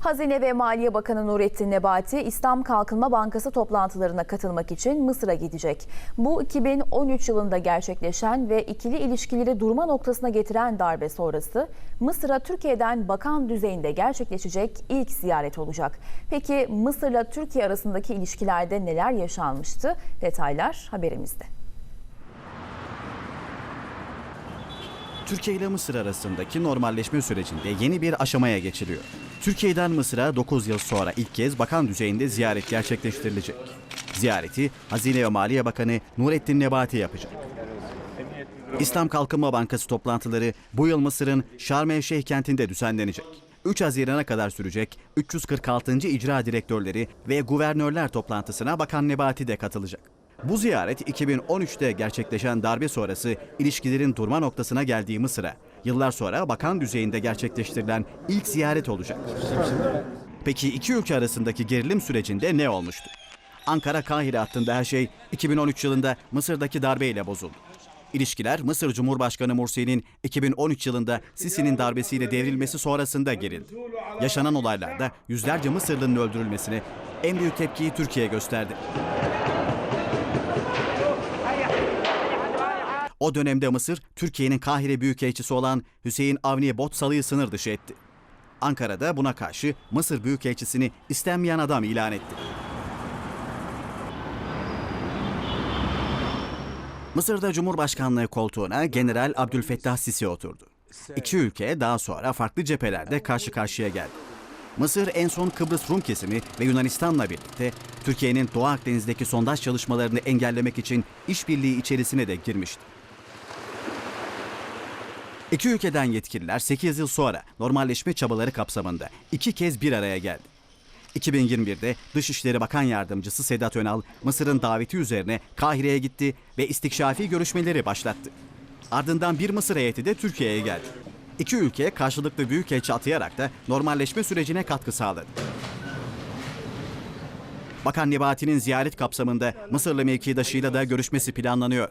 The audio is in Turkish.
Hazine ve Maliye Bakanı Nurettin Nebati, İslam Kalkınma Bankası toplantılarına katılmak için Mısır'a gidecek. Bu 2013 yılında gerçekleşen ve ikili ilişkileri durma noktasına getiren darbe sonrası Mısır'a Türkiye'den bakan düzeyinde gerçekleşecek ilk ziyaret olacak. Peki Mısır'la Türkiye arasındaki ilişkilerde neler yaşanmıştı? Detaylar haberimizde. Türkiye ile Mısır arasındaki normalleşme sürecinde yeni bir aşamaya geçiliyor. Türkiye'den Mısır'a 9 yıl sonra ilk kez bakan düzeyinde ziyaret gerçekleştirilecek. Ziyareti Hazine ve Maliye Bakanı Nurettin Nebati yapacak. İslam Kalkınma Bankası toplantıları bu yıl Mısır'ın Şarm El Şeyh kentinde düzenlenecek. 3 Haziran'a kadar sürecek 346. icra direktörleri ve guvernörler toplantısına Bakan Nebati de katılacak. Bu ziyaret 2013'te gerçekleşen darbe sonrası ilişkilerin durma noktasına geldiği Mısır'a yıllar sonra bakan düzeyinde gerçekleştirilen ilk ziyaret olacak. Peki iki ülke arasındaki gerilim sürecinde ne olmuştu? Ankara-Kahire hattında her şey 2013 yılında Mısır'daki darbeyle bozuldu. İlişkiler Mısır Cumhurbaşkanı Mursi'nin 2013 yılında Sisi'nin darbesiyle devrilmesi sonrasında gerildi. Yaşanan olaylarda yüzlerce Mısırlı'nın öldürülmesine en büyük tepkiyi Türkiye gösterdi. O dönemde Mısır, Türkiye'nin Kahire Büyükelçisi olan Hüseyin Avni Botsalı'yı sınır dışı etti. Ankara'da buna karşı Mısır Büyükelçisini istenmeyen adam ilan etti. Mısır'da Cumhurbaşkanlığı koltuğuna General Abdülfettah Sisi oturdu. İki ülke daha sonra farklı cephelerde karşı karşıya geldi. Mısır en son Kıbrıs Rum kesimi ve Yunanistan'la birlikte Türkiye'nin Doğu Akdeniz'deki sondaj çalışmalarını engellemek için işbirliği içerisine de girmişti. İki ülkeden yetkililer 8 yıl sonra normalleşme çabaları kapsamında iki kez bir araya geldi. 2021'de Dışişleri Bakan Yardımcısı Sedat Önal, Mısır'ın daveti üzerine Kahire'ye gitti ve istikşafi görüşmeleri başlattı. Ardından bir Mısır heyeti de Türkiye'ye geldi. İki ülke karşılıklı büyükelçi atayarak da normalleşme sürecine katkı sağladı. Bakan Nebati'nin ziyaret kapsamında Mısırlı mevkidaşıyla da görüşmesi planlanıyor.